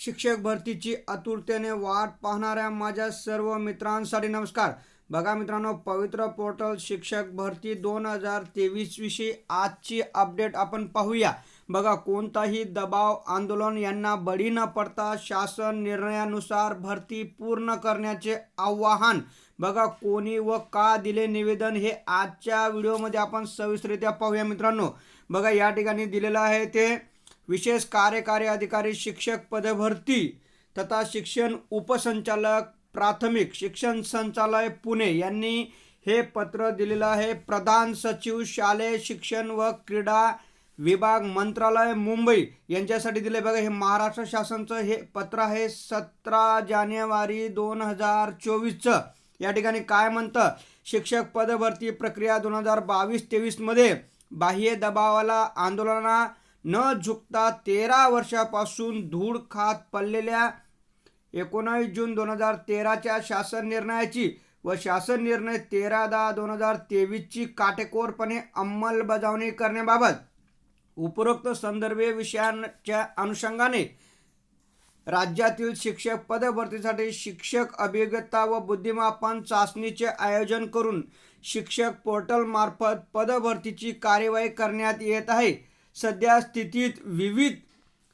शिक्षक भरतीची आतुरतेने वाट पाहणाऱ्या माझ्या सर्व मित्रांसाठी नमस्कार. बघा मित्रांनो पवित्र पोर्टल शिक्षक भरती दोन हजार तेवीस विषयी आजची अपडेट आपण पाहूया. बघा कोणताही दबाव आंदोलन यांना बळी न पडता शासन निर्णयानुसार भरती पूर्ण करण्याचे आवाहन. बघा कोणी व का दिले निवेदन हे आजच्या व्हिडिओमध्ये आपण सविस्तरित्या पाहूया मित्रांनो. बघा या ठिकाणी दिलेलं आहे ते विशेष कार्यकारी अधिकारी शिक्षक पदभरती तथा शिक्षण उपसंचालक प्राथमिक शिक्षण संचालय पुणे यांनी हे पत्र दिलेलं आहे. प्रधान सचिव शालेय शिक्षण व क्रीडा विभाग मंत्रालय मुंबई यांच्यासाठी दिले बघा हे महाराष्ट्र शासनचं हे पत्र आहे. सतरा जानेवारी दोन हजार चोवीसचं. या ठिकाणी काय म्हणतं? शिक्षक पदभरती प्रक्रिया दोन हजार बावीस तेवीसमध्ये बाह्य दबावाला आंदोलना न झुकता तेरा वर्षापासून धूळ खात पडलेल्या एकोणावीस जून दोन हजार तेराच्या शासन निर्णयाची व शासन निर्णय तेरा दहा दोन हजार तेवीसची काटेकोरपणे अंमलबजावणी करण्याबाबत उपरोक्त संदर्भीय विषयांच्या अनुषंगाने राज्यातील शिक्षक पदभरतीसाठी शिक्षक अभिज्ञता व बुद्धिमापन चाचणीचे आयोजन करून शिक्षक पोर्टलमार्फत पदभरतीची कार्यवाही करण्यात येत आहे. सध्या स्थितीत विविध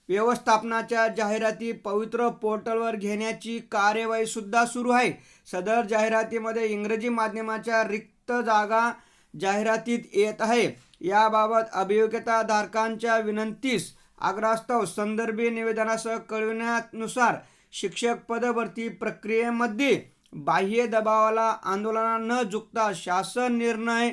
व्यवस्थापनाच्या जाहिराती पवित्र पोर्टलवर घेण्याची कार्यवाहीसुद्धा सुरू आहे. सदर जाहिरातीमध्ये इंग्रजी माध्यमाच्या रिक्त जागा जाहिरातीत येत आहे. याबाबत अभियोग्यता धारकांच्या विनंतीस आग्रास्तव संदर्भी निवेदनासह कळविण्यानुसार शिक्षक पदभरती प्रक्रियेमध्ये बाह्य दबावाला आंदोलना न झुकता शासन निर्णय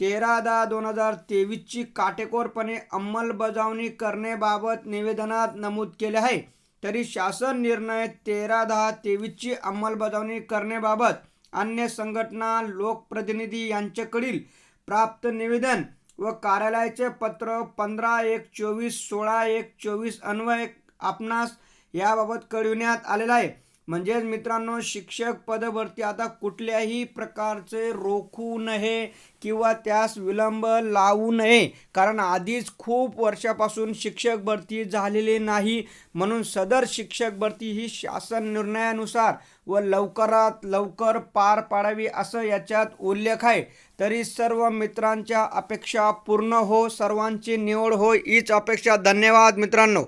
तेरा दहा दोन हजार तेवीसची काटेकोरपणे अंमलबजावणी करण्याबाबत निवेदनात नमूद केले आहे. तरी शासन निर्णय तेरा दहा तेवीसची अंमलबजावणी करण्याबाबत अन्य संघटना लोकप्रतिनिधी यांच्याकडील प्राप्त निवेदन व कार्यालयाचे पत्र पंधरा एक चोवीस सोळा एक चोवीस अन्वय आपणास याबाबत कळविण्यात आलेला आहे. म्हणजेच मित्रांनो शिक्षक पदभरती आता कुठल्याही प्रकारचे रोखू नये किंवा त्यास विलंब लावू नये. कारण आधीच खूप वर्षापासून शिक्षक भरती झालेली नाही. म्हणून सदर शिक्षक भरती ही शासन निर्णयानुसार व लवकरात लवकर पार पाडावी असं याच्यात उल्लेख आहे. तरी सर्व मित्रांच्या अपेक्षा पूर्ण हो सर्वांची निवड हो हीच अपेक्षा. धन्यवाद मित्रांनो.